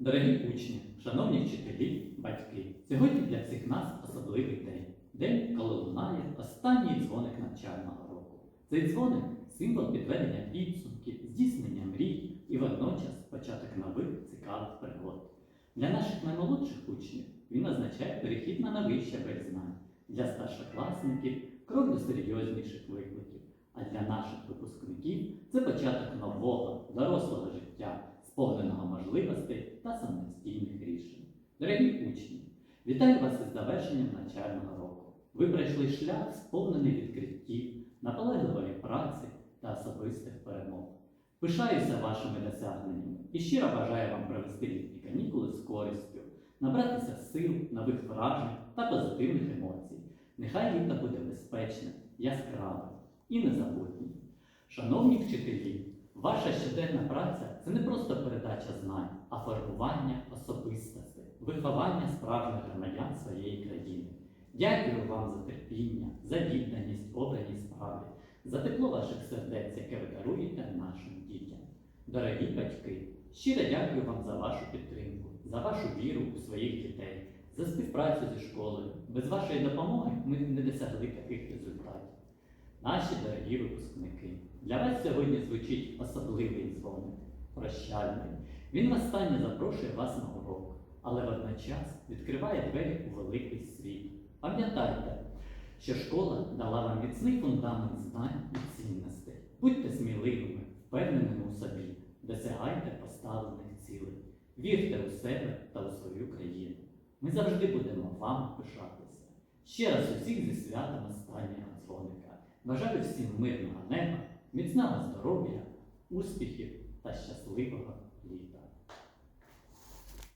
Дорогі учні, шановні вчителі, батьки, сьогодні для всіх нас особливий день. День, коли лунає останній дзвоник навчального року. Цей дзвоник символ підведення підсумків, здійснення мрій і водночас початок нових цікавих пригод. Для наших наймолодших учнів він означає перехід на новий знань. Для старшокласників крок до серйозніших викликів. А для наших випускників це початок нового, дорослого життя, сповненого можливостей та самостійних рішень. Дорогі учні, вітаю вас із завершенням навчального року. Ви пройшли шлях, сповнений відкриттів, наполегливої праці та особистих перемог. Пишаюся вашими досягненнями і щиро бажаю вам провести літні канікули з користю, набратися сил, нових вражень та позитивних емоцій. Нехай літо буде безпечним, яскравим і незабутнім. Шановні вчителі, ваша щоденна праця це не просто передача знань, виховання справжніх громадян своєї країни. Дякую вам за терпіння, за відданість обраній справі, за тепло ваших сердець, яке ви даруєте нашим дітям. Дорогі батьки, щиро дякую вам за вашу підтримку, за вашу віру у своїх дітей, за співпрацю зі школою. Без вашої допомоги ми не досягли таких результатів. Наші дорогі випускники, для вас сьогодні звучить особливий дзвоник, прощальний. Він востаннє запрошує вас на урок, але водночас відкриває двері у великий світ. Пам'ятайте, що школа дала вам міцний фундамент знань і цінностей. Будьте сміливими, впевненими у собі, досягайте поставлених цілей, вірте у себе та у свою країну. Ми завжди будемо вами пишатися. Ще раз усіх зі святом останнього дзвоника. Бажаю всім мирного неба, міцного здоров'я, успіхів та щасливого